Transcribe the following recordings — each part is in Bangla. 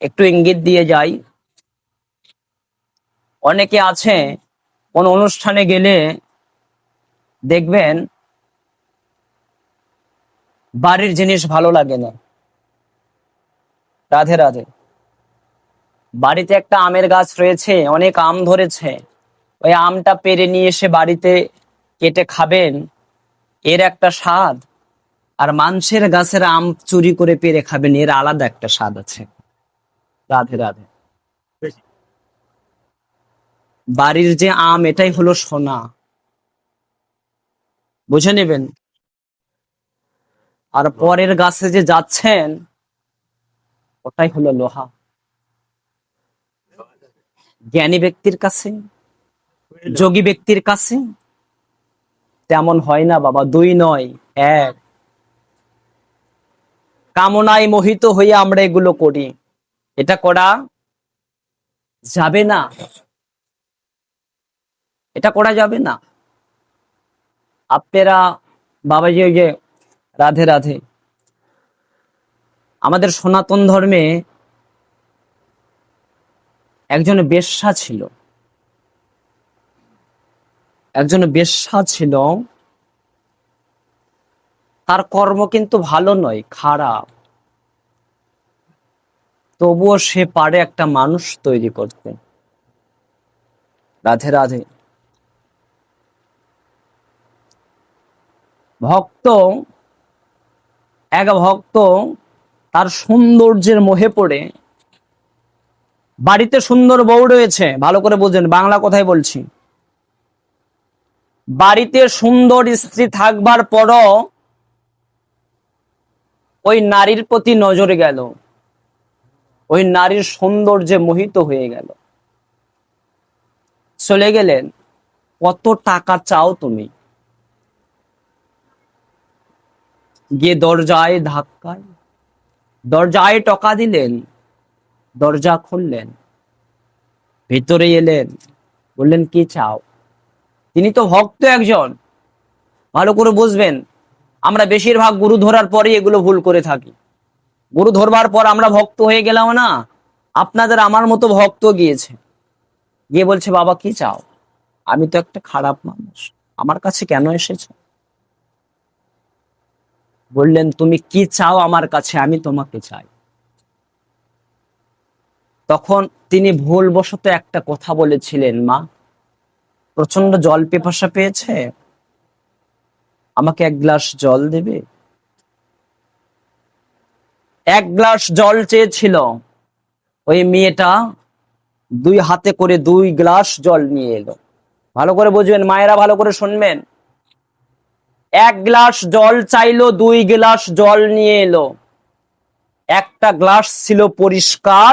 একটু ইঙ্গিত দিয়ে যাই। অনেকে আছে, কোন অনুষ্ঠানে গেলে দেখবেন বাড়ির জিনিস ভালো লাগে না। রাধে রাধে। বাড়িতে একটা আমের গাছ রয়েছে, অনেক আম ধরেছে। ওই আমটা পেরে নিয়ে এসে বাড়িতে কেটে খাবেন, এর একটা স্বাদ। আর মানুষের গাছের আম চুরি করে পেরে খাবেন, এর আলাদা একটা স্বাদ আছে। রাধে রাধে। বাড়ির যে আম এটাই হলো সোনা। বুঝে নেবেন? আর পরের গাছে যে যাচ্ছেন ওটাই হলো লোহা। জ্ঞানী ব্যক্তির কাছে যোগী ব্যক্তির কাছে তেমন হয় না বাবা দুই নয় এক। কামনায় মোহিত হয়ে আমরা এগুলো করি। এটা করা যাবে না। এটা করা যাবে না। আপনারা বাবাজি ওই যে রাধে রাধে। আমাদের সনাতন ধর্মে একজন বেশ্যা ছিল। একজন বেশ্যা ছিল। তার কর্ম কিন্তু ভালো নয়, খারাপ। তবুও সে পারে একটা মানুষ তৈরি করতে। রাধে রাধে। ভক্ত, এক ভক্ত তার সৌন্দর্যের মোহে পড়ে। বাড়িতে সুন্দর বউ রয়েছে, ভালো করে বুঝেন, বাংলা কথাই বলছি। বাড়িতে সুন্দর স্ত্রী থাকবার পরও ওই নারীর প্রতি নজর গেল। ওই নারীর সৌন্দর্যে মোহিত হয়ে গেল। চলে গেলেন, কত টাকা চাও তুমি? গিয়ে দরজায় ধাক্কায়, দরজায় টকা দিলেন, দরজা খুললেন, ভেতরে এলেন, বললেন, কি চাও? তিনি তো ভক্ত একজন, ভালো করে বুঝবেন, আমরা বেশিরভাগ গুরু ধরার পরে এগুলো ভুল করে থাকি। গুরু ধরবার পর আমরা ভক্ত হয়ে গেলাম না। আপনাদের আমার মতো ভক্ত গিয়েছে। গিয়ে বলছে, বাবা, কি চাও? আমি তো একটা খারাপ মানুষ। আমার কাছে কেন এসেছ? বললেন, তুমি কি চাও আমার কাছে, আমি তোমাকে চাই। তখন তিনি ভুলবশত একটা কথা বলেছিলেন, মা প্রচণ্ড জল পিপাসা পেয়েছে? আমাকে এক গ্লাস জল দেবে? এক গ্লাস জল চেয়েছিল। ওই মেয়েটা দুই হাতে করে দুই গ্লাস জল নিয়ে এলো। ভালো করে বুঝবেন, মায়েরা ভালো করে শুনবেন। এক গ্লাস জল চাইলো, দুই গ্লাস জল নিয়ে এলো। একটা গ্লাস ছিল পরিষ্কার,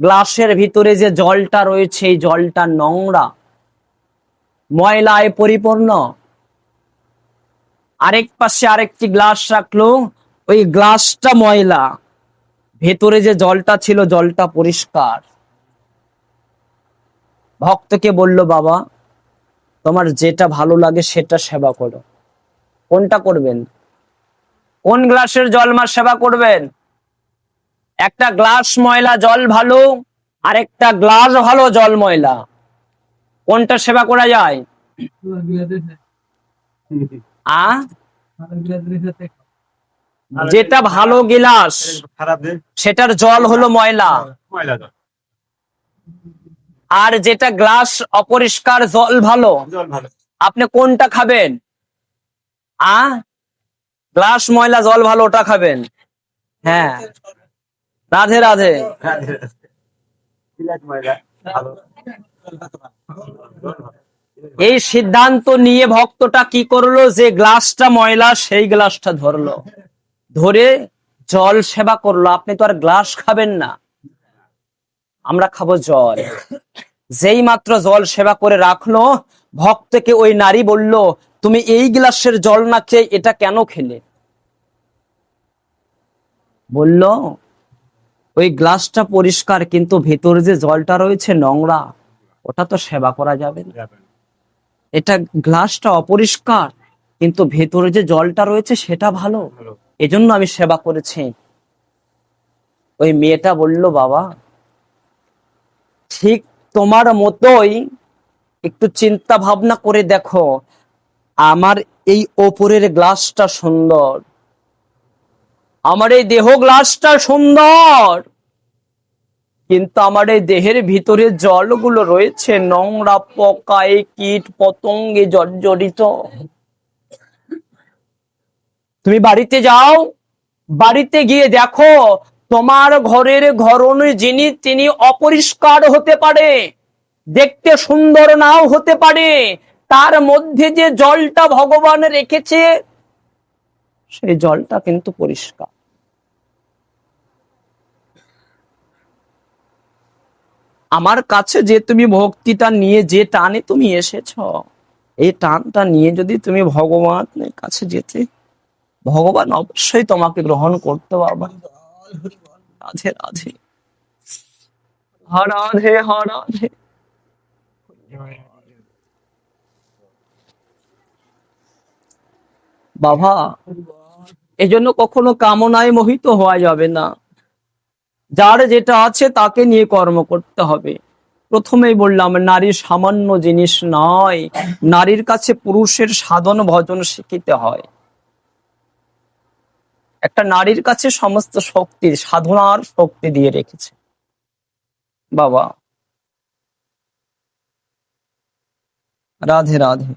গ্লাসের ভিতরে যে জলটা রয়েছে, এই জলটা নোংরা, ময়লায় পরিপূর্ণ। আরেক পাশে আরেকটি গ্লাস রাখল, ওই গ্লাসটা ময়লা। ভেতরে যে জলটা ছিল জলটা পরিষ্কার। ভক্তকে বলল বাবা তোমার যেটা ভালো লাগে সেটা সেবা করো। কোনটা করবেন? কোন গ্লাসের জল মা সেবা করবেন? একটা গ্লাস ময়লা জল ভালো আর একটা গ্লাস ভালো জল ময়লা। কোনটা সেবা করা যায়? আ যেটা ভালো গিলাস সেটার জল হলো ময়লা। আর যেটা গ্লাস অপরিষ্কার জল ভালো। আপনি কোনটা খাবেন? আ? গ্লাস ময়লা জল ভালো ওটা খাবেন। হ্যাঁ। রাধে রাধে। এই সিদ্ধান্ত নিয়ে ভক্তটা কি করল? যে গ্লাসটা ময়লা সেই গ্লাসটা ধরলো। ধরে জল সেবা করল আপনি তো আর গ্লাস খাবেন না। আমরা খাব জল। যেই মাত্র জল সেবা করে রাখল ভক্তকে ওই নারী বলল তুমি এই গ্লাসের জল না খেয়ে এটা কেন খেলে? বলল ওই গ্লাসটা পরিষ্কার কিন্তু ভেতরে যে জলটা রয়েছে নোংরা ওটা তো সেবা করা যাবে না। এটা গ্লাসটা অপরিষ্কার কিন্তু ভেতরে যে জলটা রয়েছে সেটা ভালো। ভালো। এজন্য আমি সেবা করেছি। ওই মেয়েটা বলল, বাবা, ঠিক তোমার মতোই একটু চিন্তা ভাবনা করে দেখো। আমার এই ওপরের গ্লাসটা সুন্দর। আমার এই দেহ গ্লাসটা সুন্দর। কিন্তু আমার এই দেহের ভিতরে জলগুলো রয়েছে, নোংরা পোকায় কীট পতঙ্গে জর্জরিত। তুমি বাড়িতে যাও, বাড়িতে গিয়ে দেখো তোমার ঘরের ঘরণ যিনি, তিনি অপরিষ্কার হতে পারে, দেখতে সুন্দর নাও হতে পারে। তার মধ্যে যে জলটা ভগবান রেখেছে, সেই জলটা কিন্তু পরিষ্কার। আমার কাছে যে তুমি ভক্তিটা নিয়ে যে টানে তুমি এসেছ, এই টানটা নিয়ে যদি তুমি ভগবানের কাছে যেতে ভগবান অবশ্যই তোমাকে গ্রহণ করতে পারবে। রাধে রাধে। হরাধে হরাধে বাবা, এজন্য কখনো কামনায় মোহিত হওয়া যাবে না। যার যেটা আছে তাকে নিয়ে কর্ম করতে হবে। প্রথমেই বললাম, নারী সামান্য জিনিস নয়। নারীর কাছে পুরুষের সাধন ভজন শিখিতে হয়। একটা নারীর কাছে সমস্ত শক্তি সাধনার শক্তি দিয়ে রেখেছে। বাবা। রাধে রাধে।